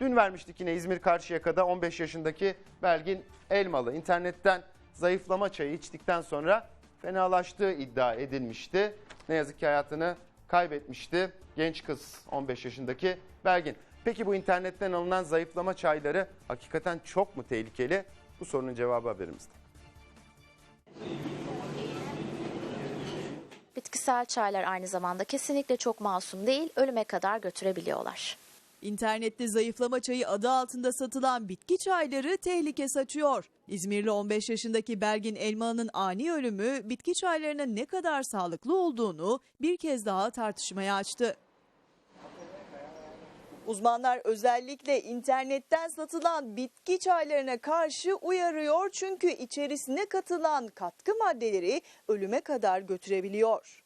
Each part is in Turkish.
Dün vermiştik yine İzmir Karşıyaka'da 15 yaşındaki Belgin Elmalı internetten zayıflama çayı içtikten sonra fenalaştığı iddia edilmişti. Ne yazık ki hayatını kaybetmişti genç kız 15 yaşındaki Belgin. Peki bu internetten alınan zayıflama çayları hakikaten çok mu tehlikeli? Bu sorunun cevabı haberimizde. Bitkisel çaylar aynı zamanda kesinlikle çok masum değil, ölüme kadar götürebiliyorlar. İnternette zayıflama çayı adı altında satılan bitki çayları tehlike saçıyor. İzmirli 15 yaşındaki Belgin Elmalı'nın ani ölümü bitki çaylarının ne kadar sağlıklı olduğunu bir kez daha tartışmaya açtı. Uzmanlar özellikle internetten satılan bitki çaylarına karşı uyarıyor çünkü içerisine katılan katkı maddeleri ölüme kadar götürebiliyor.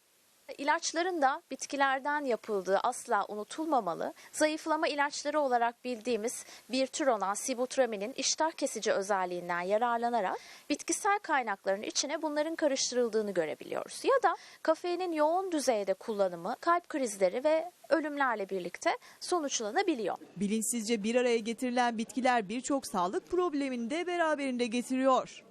İlaçların da bitkilerden yapıldığı asla unutulmamalı. Zayıflama ilaçları olarak bildiğimiz bir tür olan sibutraminin iştah kesici özelliğinden yararlanarak bitkisel kaynakların içine bunların karıştırıldığını görebiliyoruz. Ya da kafeinin yoğun düzeyde kullanımı kalp krizleri ve ölümlerle birlikte sonuçlanabiliyor. Bilinçsizce bir araya getirilen bitkiler birçok sağlık problemini de beraberinde getiriyor.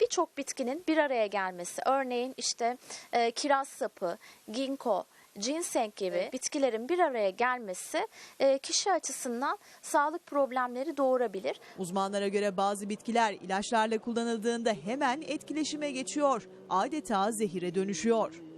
Birçok bitkinin bir araya gelmesi, örneğin işte e, kiraz sapı, ginkgo, ginseng gibi bitkilerin bir araya gelmesi e, kişi açısından sağlık problemleri doğurabilir. Uzmanlara göre bazı bitkiler ilaçlarla kullanıldığında hemen etkileşime geçiyor. Adeta zehire dönüşüyor.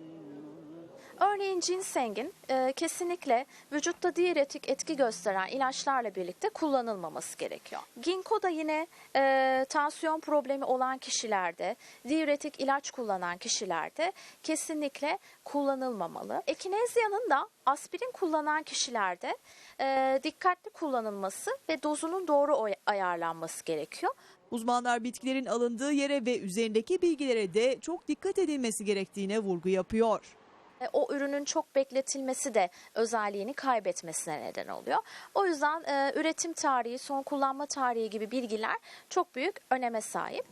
Örneğin ginsengin e, kesinlikle vücutta diüretik etki gösteren ilaçlarla birlikte kullanılmaması gerekiyor. Ginkgo da yine e, tansiyon problemi olan kişilerde, diüretik ilaç kullanan kişilerde kesinlikle kullanılmamalı. Ekinezya'nın da aspirin kullanan kişilerde e, dikkatli kullanılması ve dozunun doğru ayarlanması gerekiyor. Uzmanlar bitkilerin alındığı yere ve üzerindeki bilgilere de çok dikkat edilmesi gerektiğine vurgu yapıyor. E, o ürünün çok bekletilmesi de özelliğini kaybetmesine neden oluyor. O yüzden e, üretim tarihi, son kullanma tarihi gibi bilgiler çok büyük öneme sahip.